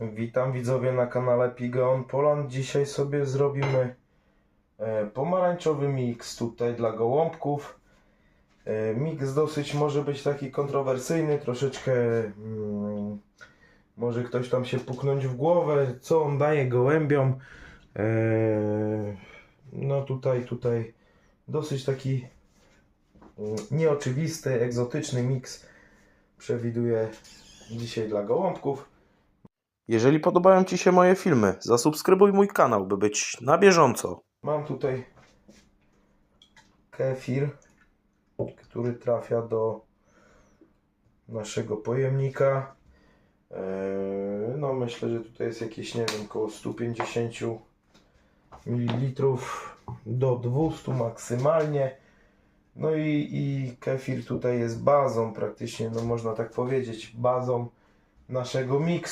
Witam widzowie na kanale Pigeon Poland. Dzisiaj sobie zrobimy e, pomarańczowy miks tutaj dla gołąbków. E, Miks dosyć może być taki kontrowersyjny, troszeczkę mm, może ktoś tam się puknąć w głowę, co on daje gołębiom. E, No tutaj, tutaj dosyć taki mm, nieoczywisty, egzotyczny miks przewiduję dzisiaj dla gołąbków. Jeżeli podobają Ci się moje filmy, zasubskrybuj mój kanał, by być na bieżąco. Mam tutaj kefir, który trafia do naszego pojemnika. Eee, No myślę, że tutaj jest jakieś, nie wiem, około 150 ml do 200 maksymalnie. No i, i kefir tutaj jest bazą praktycznie, no można tak powiedzieć, bazą naszego miksu.